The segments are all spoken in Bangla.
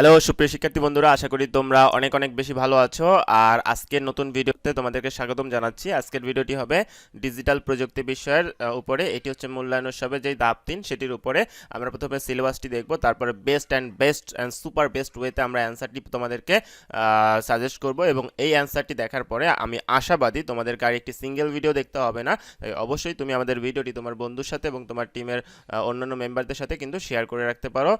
হ্যালো সুপ্রিয় শিক্ষার্থী বন্ধুরা, আশা করি তোমরা অনেক অনেক বেশি ভালো আছো। আর আজকের নতুন ভিডিওতে তোমাদেরকে স্বাগতম জানাচ্ছি। আজকের ভিডিওটি হবে ডিজিটাল প্রযুক্তি বিষয়ের উপরে। এটি হচ্ছে মূল্যায়ন উৎসবের যেই ধাপ তিন, সেটির উপরে আমরা প্রথমে সিলেবাসটি দেখব। তারপরে best and best and super best ওয়েতে আমরা অ্যান্সারটি তোমাদেরকে সাজেস্ট করব। এবং এই অ্যান্সারটি দেখার পরে আমি আশাবাদী, তোমাদেরকে আর একটি সিঙ্গেল ভিডিও দেখতে হবে না। তাই অবশ্যই তুমি আমাদের ভিডিওটি তোমার বন্ধুর সাথে এবং তোমার টিমের অন্যান্য মেম্বারদের সাথে কিন্তু শেয়ার করে রাখতে পারো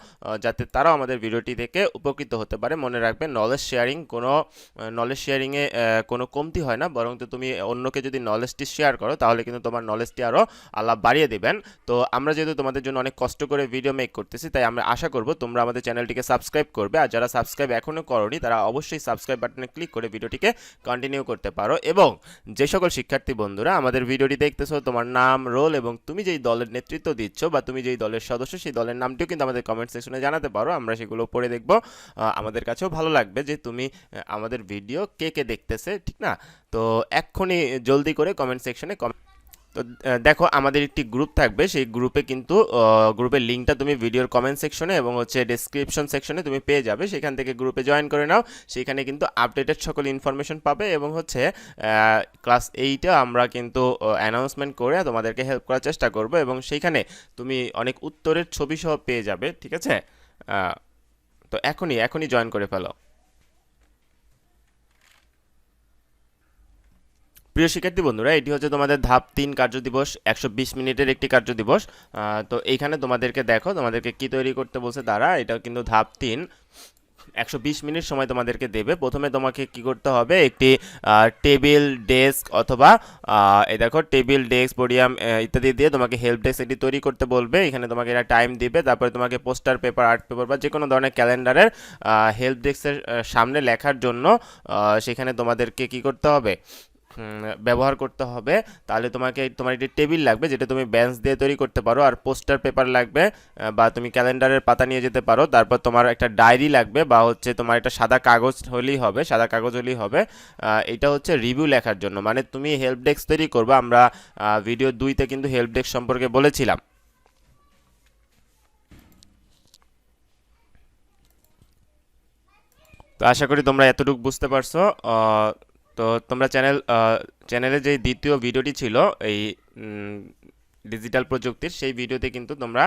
যাতে তারাও আমাদের ভিডিওটি থেকে উপকৃত হতে পারে। মনে রাখবে নলেজ শেয়ারিং কোনো নলেজ শেয়ারিংয়ে কোনো কমতি হয় না। বরং তো তুমি অন্যকে যদি নলেজটি শেয়ার করো, তাহলে কিন্তু তোমার নলেজটি আরও আলাপ বাড়িয়ে দেবেন। তো আমরা যেহেতু তোমাদের জন্য অনেক কষ্ট করে ভিডিও মেক করতেছি, তাই আমরা আশা করব তোমরা আমাদের চ্যানেলটিকে সাবস্ক্রাইব করবে। আর যারা সাবস্ক্রাইব এখনও করনি, তারা অবশ্যই সাবস্ক্রাইব বাটনে ক্লিক করে ভিডিওটিকে কন্টিনিউ করতে পারো। এবং যে সকল শিক্ষার্থী বন্ধুরা আমাদের ভিডিওটি দেখতেছো, তোমার নাম রোল এবং তুমি যেই দলের নেতৃত্ব দিচ্ছ বা তুমি যেই দলের সদস্য, সেই দলের নামটিও কিন্তু আমাদের কমেন্ট সেকশনে জানাতে পারো। আমরা সেগুলো পড়ে দেখব। আহ, আমাদের কাছেও ভালো লাগবে যে তুমি আমাদের ভিডিও কে কে দেখতেছে ঠিক না? তো এক্ষুনি জলদি করে কমেন্ট সেকশনে কমেন্ট তো দেখো আমাদের একটি গ্রুপ থাকবে। সেই গ্রুপে কিন্তু গ্রুপের লিঙ্কটা তুমি ভিডিওর কমেন্ট সেকশনে এবং হচ্ছে ডেসক্রিপশন সেকশনে তুমি পেয়ে যাবে। সেখান থেকে গ্রুপে জয়েন করে নাও। সেখানে কিন্তু আপডেটেড সকল ইনফরমেশন পাবে এবং হচ্ছে ক্লাস এইটে আমরা কিন্তু অ্যানাউন্সমেন্ট করে তোমাদেরকে হেল্প করার চেষ্টা করব এবং সেইখানে তুমি অনেক উত্তরের ছবি সহ পেয়ে যাবে ঠিক আছে? তো এখনই এখনই জয়েন করে ফেলো। প্রিয় শিক্ষার্থী বন্ধুরা, এটি হচ্ছে তোমাদের ধাপ তিন কার্য দিবস, একশো বিশ মিনিটের একটি কার্যদিবস দিবস। তো এইখানে তোমাদেরকে দেখো, তোমাদেরকে কি তৈরি করতে বলছে তারা এটা কিন্তু ধাপ তিন। একশো বিশ মিনিট সময় তোমাদেরকে দেবে। প্রথমে তোমাকে কি করতে হবে? একটি টেবিল, ডেস্ক অথবা এই দেখো, টেবিল, ডেস্ক, পোডিয়াম ইত্যাদি দিয়ে তোমাকে হেল্প ডেস্ক এটি তৈরি করতে বলবে। এখানে তোমাকে এটা টাইম দিবে। তারপরে তোমাকে পোস্টার পেপার, আর্ট পেপার বা যে কোনো ধরনের ক্যালেন্ডারের হেল্প ডেস্কের সামনে লেখার জন্য সেখানে তোমাদেরকে কি করতে হবে? ব্যবহার করতে হবে, তাহলে তোমাকে, তোমার একটি টেবিল লাগবে যেটা তুমি বেঞ্চ দিয়ে তৈরি করতে পারো, আর পোস্টার পেপার লাগবে বা তুমি ক্যালেন্ডারের পাতা নিয়ে যেতে পারো, তারপর তোমার একটা ডায়েরি লাগবে, বা হচ্ছে তোমার একটা সাদা কাগজ হলেই হবে, সাদা কাগজ হলেই হবে এটা হচ্ছে রিভিউ লেখার জন্য মানে তুমি হেল্প ডেস্ক তৈরি করবে, আমরা ভিডিও দুইতে কিন্তু হেল্প ডেস্ক সম্পর্কে বলেছিলাম। তো আশা করি তোমরা এতটুকু বুঝতে পারছ তো তোমরা চ্যানেল চ্যানেলে যে দ্বিতীয় ভিডিওটি ছিল, এই ডিজিটাল প্রযুক্তির, সেই ভিডিওতে কিন্তু তোমরা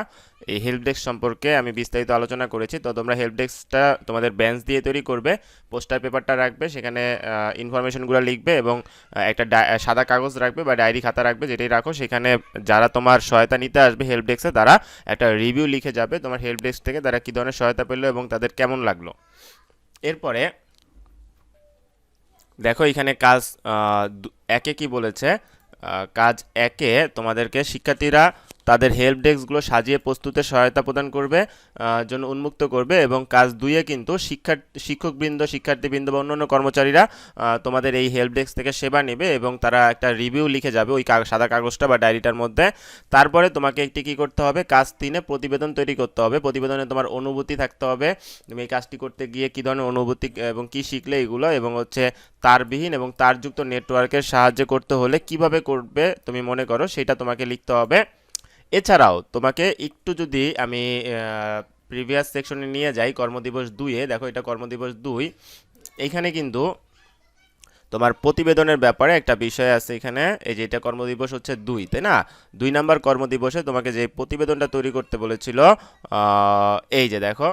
এই হেল্প ডেস্ক সম্পর্কে আমি বিস্তারিত আলোচনা করেছি। তো তোমরা হেল্প ডেস্কটা তোমাদের বেঞ্চ দিয়ে তৈরি করবে পোস্টার পেপারটা রাখবে, সেখানে ইনফরমেশনগুলো লিখবে এবং একটা সাদা কাগজ রাখবে বা ডায়েরি খাতা রাখবে, যেটাই রাখো, সেখানে যারা তোমার সহায়তা নিতে আসবে হেল্প ডেস্কে তারা একটা রিভিউ লিখে যাবে তোমার হেল্প ডেস্ক থেকে তারা কী ধরনের সহায়তা পেল এবং তাদের কেমন লাগল। এরপরে দেখো এখানে কাজ একে কি বলেছে? কাজ একে তোমাদেরকে শিক্ষার্থীরা তাদের হেল্প ডেস্কগুলো সাজিয়ে প্রস্তুতে সহায়তা প্রদান করবে জন্য উন্মুক্ত করবে এবং কাজ দুইয়ে কিন্তু শিক্ষার, শিক্ষকবৃন্দ, শিক্ষার্থীবৃন্দ বা অন্যান্য কর্মচারীরা তোমাদের এই হেল্প ডেস্ক থেকে সেবা নেবে এবং তারা একটা রিভিউ লিখে যাবে ওই সাদা কাগজটা বা ডায়েরিটার মধ্যে। তারপরে তোমাকে একটি কী করতে হবে? কাজ তিনে প্রতিবেদন তৈরি করতে হবে। প্রতিবেদনে তোমার অনুভূতি থাকতে হবে। তুমি এই কাজটি করতে গিয়ে কী ধরনের অনুভূতি এবং কি শিখলে এগুলো এবং হচ্ছে তারবিহীন এবং তারযুক্ত নেটওয়ার্কের সাহায্যে করতে হলে কীভাবে করবে তুমি মনে করো, সেটা তোমাকে লিখতে হবে। এছাড়াও তোমাকে একটু যদি আমি প্রিভিয়াস সেকশনে নিয়ে যাই, কর্মদিবস দুইয়ে, দেখো এটা কর্মদিবস দুই, এখানে কিন্তু তোমার প্রতিবেদনের ব্যাপারে একটা বিষয় আছে এখানে, এই যে এটা কর্মদিবস হচ্ছে দুই, তাই না? দুই নাম্বার কর্মদিবসে তোমাকে যে প্রতিবেদনটা তৈরি করতে বলেছিল এই যে দেখো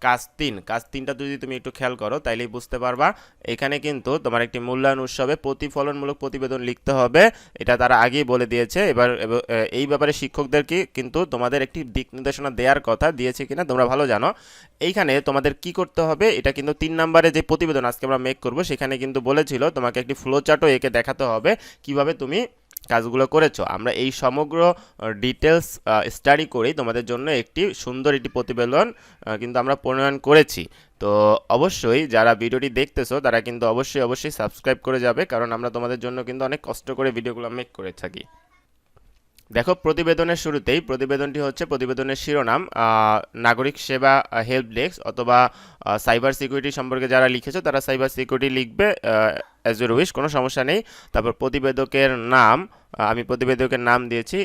কাজ তিন, কাজ তিনটা যদি তুমি একটু খেয়াল করো, তাইলেই বুঝতে পারবা। এখানে কিন্তু তোমার একটি মূল্যায়ন উৎসবে প্রতিফলনমূলক প্রতিবেদন লিখতে হবে। এটা তারা আগেই বলে দিয়েছে। এবার, এব- এই ব্যাপারে শিক্ষকদেরকে কিন্তু তোমাদের একটি দিক নির্দেশনা দেওয়ার কথা দিয়েছে কিনা তোমরা ভালো জানো। এইখানে তোমাদের কি করতে হবে, এটা কিন্তু তিন নম্বরে যে প্রতিবেদন আজকে আমরা মেক করব, সেখানে কিন্তু বলেছিল তোমাকে একটি ফ্লো চার্টও এঁকে দেখাতে হবে। কীভাবে তুমি কাজগুলো করেছ। আমরা এই সমগ্র ডিটেলস স্টাডি করেই তোমাদের জন্য একটি সুন্দর একটি প্রতিবেদন কিন্তু আমরা প্রণয়ন করেছি। তো অবশ্যই যারা ভিডিওটি দেখতেছো, তারা কিন্তু অবশ্যই অবশ্যই সাবস্ক্রাইব করে যাবে, কারণ আমরা তোমাদের জন্য কিন্তু অনেক কষ্ট করে ভিডিওগুলো মেক করে থাকি। দেখো, প্রতিবেদনের শুরুতেই, প্রতিবেদনটি হচ্ছে প্রতিবেদনের শিরোনাম নাগরিক সেবা হেল্প ডেস্ক অথবা সাইবার সিকিউরিটি সম্পর্কে যারা লিখেছে, তারা সাইবার সিকিউরিটি লিখবে অ্যাজ ইউর উইশ কোনো সমস্যা নেই। তারপর প্রতিবেদকের নাম আমি প্রতিবেদকের নাম দিয়েছি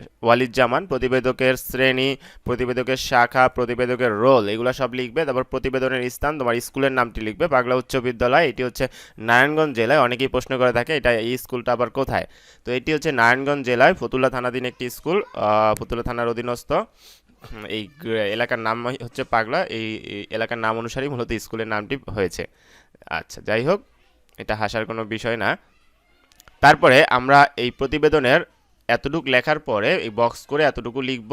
আহ, ওয়ালিজ্জামান প্রতিবেদকের শ্রেণি প্রতিবেদকের শাখা প্রতিবেদকের রোল এগুলো সব লিখবে। তারপর প্রতিবেদনের স্থান তোমার স্কুলের নামটি লিখবে। পাগলা উচ্চ বিদ্যালয় এটি হচ্ছে নারায়ণগঞ্জ জেলায়। অনেকেই প্রশ্ন করে থাকে এটা এই স্কুলটা আবার কোথায়? তো এটি হচ্ছে নারায়ণগঞ্জ জেলায় ফতুল্লা থানাধীন একটি স্কুল ফতুল্লা থানার অধীনস্থ। এই এলাকার নাম হচ্ছে পাগলা এই এলাকার নাম অনুসারেই মূলত স্কুলের নামটি হয়েছে। আচ্ছা যাই হোক এটা হাসার কোনো বিষয় না। তারপরে আমরা এই প্রতিবেদনের এতটুকু লেখার পরে এই বক্স করে এতটুকু লিখব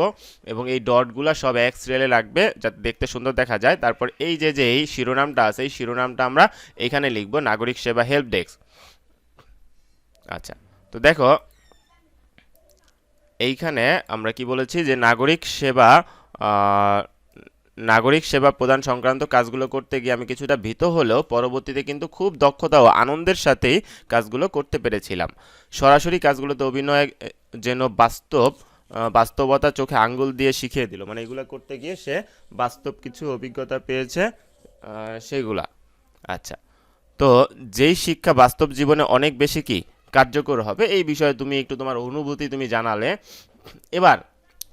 এবং এই ডটগুলো সব এক সিরিয়ালে লাগবে যাতে দেখতে সুন্দর দেখা যায়। তারপর এই যে যে এই শিরোনামটা আছে, এই শিরোনামটা আমরা এখানে লিখব, নাগরিক সেবা হেল্প ডেস্ক আচ্ছা তো দেখো, এইখানে আমরা কি বলেছি যে নাগরিক সেবা নাগরিক সেবা প্রদান সংক্রান্ত কাজগুলো করতে গিয়ে আমি কিছুটা ভীত হলেও পরবর্তীতে কিন্তু খুব দক্ষতা ও আনন্দের সাথেই কাজগুলো করতে পেরেছিলাম। সরাসরি কাজগুলোতে অভিনয় যেন বাস্তব বাস্তবতা চোখে আঙ্গুল দিয়ে শিখিয়ে দিল। মানে এগুলো করতে গিয়ে সে বাস্তব কিছু অভিজ্ঞতা পেয়েছে সেগুলা। আচ্ছা। তো যেই শিক্ষা বাস্তব জীবনে অনেক বেশি কি কার্যকর হবে, এই বিষয়ে তুমি একটু তোমার অনুভূতি তুমি জানালে। এবার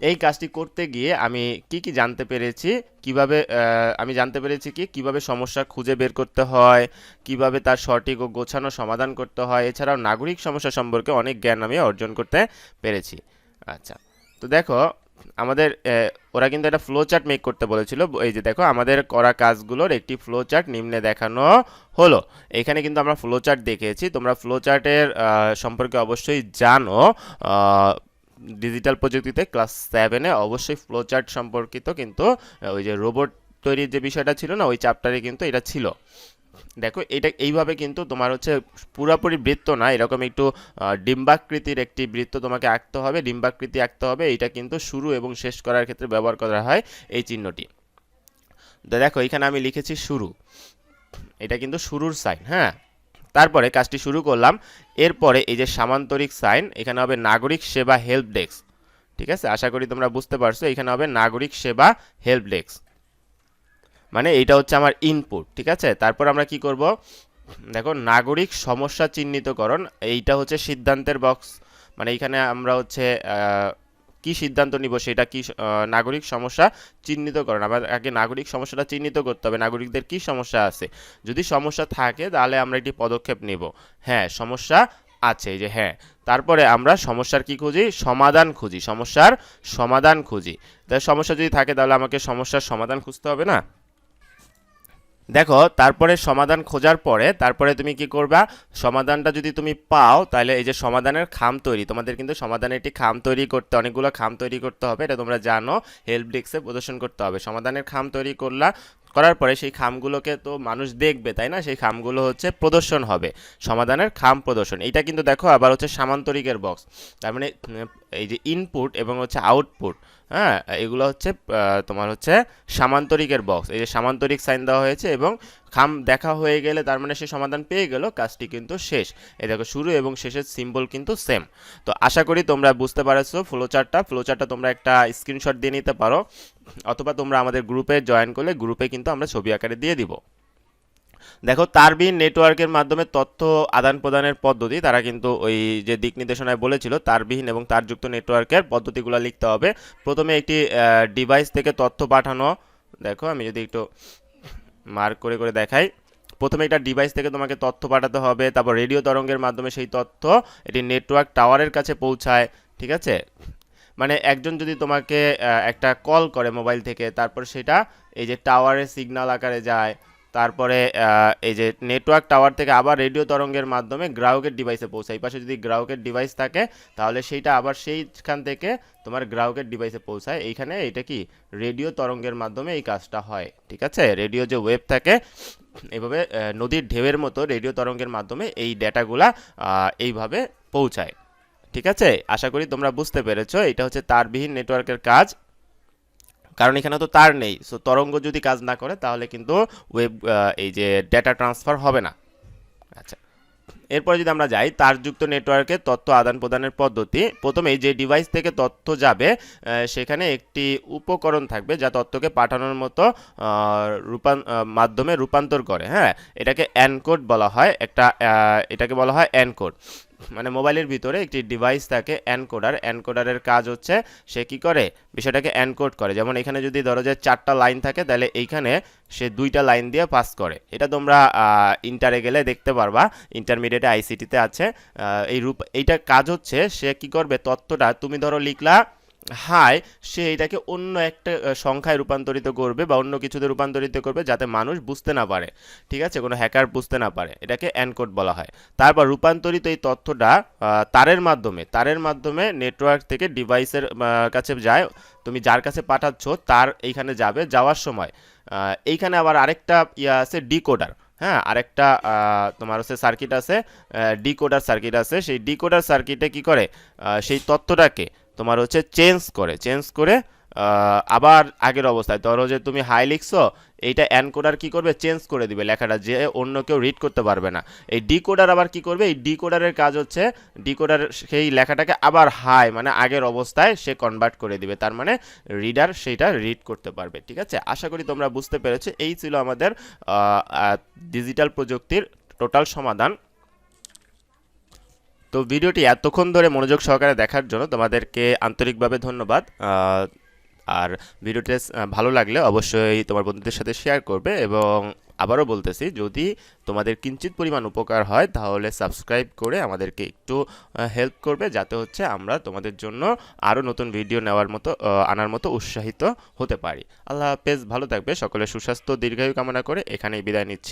এই কাজটি করতে গিয়ে আমি কি কি জানতে পেরেছি, কীভাবে আমি জানতে পেরেছি কি, কীভাবে সমস্যা খুঁজে বের করতে হয়, কীভাবে তার সঠিক ও গোছানো সমাধান করতে হয়, এছাড়াও নাগরিক সমস্যা সম্পর্কে অনেক জ্ঞান আমি অর্জন করতে পেরেছি। আচ্ছা তো দেখো, আমাদের ওরা কিন্তু একটা ফ্লো চার্ট মেক করতে বলেছিল, এই যে দেখো, আমাদের করা কাজগুলোর একটি ফ্লো চার্ট নিম্নে দেখানো হলো। এখানে কিন্তু আমরা ফ্লো চার্ট দেখেছি, তোমরা ফ্লো চার্টের সম্পর্কে অবশ্যই জানো ডিজিটাল প্রযুক্তিতে ক্লাস সেভেনে অবশ্যই ফ্লো চার্ট সম্পর্কিত কিন্তু ওই যে রোবট তৈরির যে বিষয়টা ছিল না, ওই চ্যাপ্টারে কিন্তু এটা ছিল। দেখো, এটা এইভাবে কিন্তু তোমার হচ্ছে পুরোপুরি বৃত্ত না, এরকম একটু ডিম্বাকৃতির একটি বৃত্ত তোমাকে আঁকতে হবে, ডিম্বাকৃতি আঁকতে হবে এটা কিন্তু শুরু এবং শেষ করার ক্ষেত্রে ব্যবহার করা হয় এই চিহ্নটি। দেখো, এখানে আমি লিখেছি শুরু। এটা কিন্তু শুরুর সাইন হ্যাঁ? তারপরে কাজটি শুরু করলাম। এরপরে এই যে সামান্তরিক সাইন, এখানে হবে নাগরিক সেবা হেল্প ডেস্ক। ঠিক আছে? আশা করি তোমরা বুঝতে পারছ, এখানে হবে নাগরিক সেবা হেল্প ডেস্ক। মানে এইটা হচ্ছে আমার ইনপুট ঠিক আছে? তারপর আমরা কি করব? দেখো, নাগরিক সমস্যা চিহ্নিতকরণ, এইটা হচ্ছে সিদ্ধান্তের বক্স মানে এখানে আমরা হচ্ছে কি সিদ্ধান্ত নিব সেটা কি নাগরিক সমস্যা চিহ্নিত চিহ্নিতকরণ আবার আগে নাগরিক সমস্যাটা চিহ্নিত করতে হবে, নাগরিকদের কি সমস্যা আছে? যদি সমস্যা থাকে তাহলে আমরা একটি পদক্ষেপ নিব। হ্যাঁ সমস্যা আছে যে হ্যাঁ। তারপরে আমরা সমস্যার কি খুঁজি? সমাধান খুঁজি, সমস্যার সমাধান খুঁজি। তাই সমস্যা যদি থাকে তাহলে আমাকে সমস্যার সমাধান খুঁজতে হবে না? দেখো, তারপরে সমাধান খোঁজার পরে, তারপরে তুমি কি করবা? সমাধানটা যদি তুমি পাও, তাহলে এই যে সমাধানের খাম তৈরি, তোমাদের কিন্তু সমাধানের একটি খাম তৈরি করতে, অনেকগুলো খাম তৈরি করতে হবে, এটা তোমরা জানো হেল্প ডেস্কে প্রদর্শন করতে হবে। সমাধানের খাম তৈরি করলা, করার পরে সেই খামগুলোকে তো মানুষ দেখবে, তাই না? সেই খামগুলো হচ্ছে প্রদর্শন হবে, সমাধানের খাম প্রদর্শন। এইটা কিন্তু দেখো, আবার হচ্ছে সামান্তরিকের বক্স তার মানে এই যে ইনপুট এবং হচ্ছে আউটপুট হ্যাঁ এগুলো হচ্ছে তোমার হচ্ছে সামান্তরিকের বক্স এই যে সামান্তরিক সাইন দেওয়া হয়েছে এবং খাম দেখা হয়ে গেলে তার মানে সে সমাধান পেয়ে গেল, কাজটি কিন্তু শেষ। এই দেখো, শুরু এবং শেষের সিম্বল কিন্তু সেম তো আশা করি তোমরা বুঝতে পারছ ফ্লোচার্টটা ফ্লোচার্টটা তোমরা একটা স্ক্রিনশট দিয়ে নিতে পারো, অথবা তোমরা আমাদের গ্রুপে জয়েন করলে গ্রুপে কিন্তু আমরা ছবি আকারে দিয়ে দিব। দেখো তারবিহীন নেটওয়ার্কের মাধ্যমে তথ্য আদান প্রদানের পদ্ধতি, তারা কিন্তু ওই যে দিক নির্দেশনায় বলেছিল, তারবিহীন এবং তারযুক্ত নেটওয়ার্কের পদ্ধতিগুলো লিখতে হবে। প্রথমে একটি ডিভাইস থেকে তথ্য পাঠানো, দেখো, আমি যদি একটু মার্ক করে করে দেখাই। প্রথমে একটা ডিভাইস থেকে তোমাকে তথ্য পাঠাতে হবে, তারপর রেডিও তরঙ্গের মাধ্যমে সেই তথ্য এটি নেটওয়ার্ক টাওয়ারের কাছে পৌঁছায়, ঠিক আছে? মানে একজন যদি তোমাকে একটা কল করে মোবাইল থেকে, তারপর সেটা এই যে টাওয়ারের সিগন্যাল আকারে যায় তারপরে এই যে নেটওয়ার্ক টাওয়ার থেকে আবার রেডিও তরঙ্গের মাধ্যমে গ্রাহকের ডিভাইসে পৌঁছায়। এই পাশে যদি গ্রাহকের ডিভাইস থাকে, তাহলে সেইটা আবার সেইখান থেকে তোমার গ্রাহকের ডিভাইসে পৌঁছায়। এইখানে এটা কি? রেডিও তরঙ্গের মাধ্যমে এই কাজটা হয়, ঠিক আছে? রেডিও যে ওয়েব থাকে, এভাবে নদীর ঢেউয়ের মতো রেডিও তরঙ্গের মাধ্যমে এই ডেটাগুলা এইভাবে পৌঁছায়, ঠিক আছে? আশা করি তোমরা বুঝতে পেরেছ। এটা হচ্ছে তারবিহীন নেটওয়ার্কের কাজ। কারণ এখানে তো তার নেই। সো তরঙ্গ যদি কাজ না করে, তাহলে কিন্তু ওয়েব এই যে ডেটা ট্রান্সফার হবে না। আচ্ছা। এরপরে যদি আমরা যাই, তারযুক্ত নেটওয়ার্কে তথ্য আদান প্রদানের পদ্ধতি। প্রথমেই যে ডিভাইস থেকে তথ্য যাবে সেখানে একটি উপকরণ থাকবে যা তথ্যকে পাঠানোর মতো রূপান মাধ্যমে রূপান্তর করে। হ্যাঁ এটাকে অ্যানকোড বলা হয়। একটা এটাকে বলা হয় অ্যানকোড মানে মোবাইলের ভিতরে একটি ডিভাইস থাকে এনকোডার এনকোডারের কাজ হচ্ছে সে কি করে? বিষয়টাকে এনকোড করে। যেমন এখানে যদি ধরো যে চারটা লাইন থাকে, তাহলে এইখানে সে দুইটা লাইন দিয়ে পাস করে। এটা তোমরা ইন্টারে গেলে দেখতে পারবা। ইন্টারমিডিয়েটে আইসিটিতে আছে। এই রূপ, এইটা কাজ হচ্ছে সে কি করবে? তথ্যটা তুমি ধরো লিখলা হাই সে এটাকে অন্য একটা সংখ্যায় রূপান্তরিত করবে বা অন্য কিছুতে রূপান্তরিত করবে যাতে মানুষ বুঝতে না পারে। ঠিক আছে? কোনো হ্যাকার বুঝতে না পারে। এটাকে এনকোড বলা হয়। তারপর রূপান্তরিত এই তথ্যটা তারের মাধ্যমে তারের মাধ্যমে নেটওয়ার্ক থেকে ডিভাইসের কাছে যায়। তুমি যার কাছে পাঠাচ্ছ, তার এইখানে যাবে। যাওয়ার সময় এইখানে আবার আরেকটা ইয়া আছে ডিকোডার হ্যাঁ আরেকটা তোমার হচ্ছে সার্কিট আছে ডিকোডার সার্কিট আছে। সেই ডিকোডার সার্কিটে কি করে? সেই তথ্যটাকে তোমার হচ্ছে চেঞ্জ করে চেঞ্জ করে আবার আগের অবস্থায়। ধরো যে তুমি হাই লিখছো, এইটা এনকোডার কি করবে? চেঞ্জ করে দিবে লেখাটা, যে অন্য কেউ রিড করতে পারবে না। এই ডিকোডার আবার কি করবে? এই ডিকোডারের কাজ হচ্ছে ডিকোডার সেই লেখাটাকে আবার হাই মানে আগের অবস্থায় সে কনভার্ট করে দিবে। তার মানে রিডার সেইটা রিড করতে পারবে, ঠিক আছে? আশা করি তোমরা বুঝতে পেরেছ। এই ছিল আমাদের ডিজিটাল প্রযুক্তির টোটাল সমাধান। তো ভিডিওটি এতক্ষণ ধরে মনোযোগ সহকারে দেখার জন্য তোমাদেরকে আন্তরিকভাবে ধন্যবাদ। আর ভিডিওটি ভালো লাগলে অবশ্যই তোমার বন্ধুদের সাথে শেয়ার করবে এবং আবারও বলতেছি, যদি তোমাদের কিঞ্চিত পরিমাণ উপকার হয়, তাহলে সাবস্ক্রাইব করে আমাদেরকে একটু হেল্প করবে যাতে হচ্ছে আমরা তোমাদের জন্য আরও নতুন ভিডিও নেওয়ার মতো আনার মতো উৎসাহিত হতে পারি। আল্লাহ হাফেজ, ভালো থাকবে। সকলের সুস্বাস্থ্য, দীর্ঘায়ু কামনা করে এখানেই বিদায় নিচ্ছি।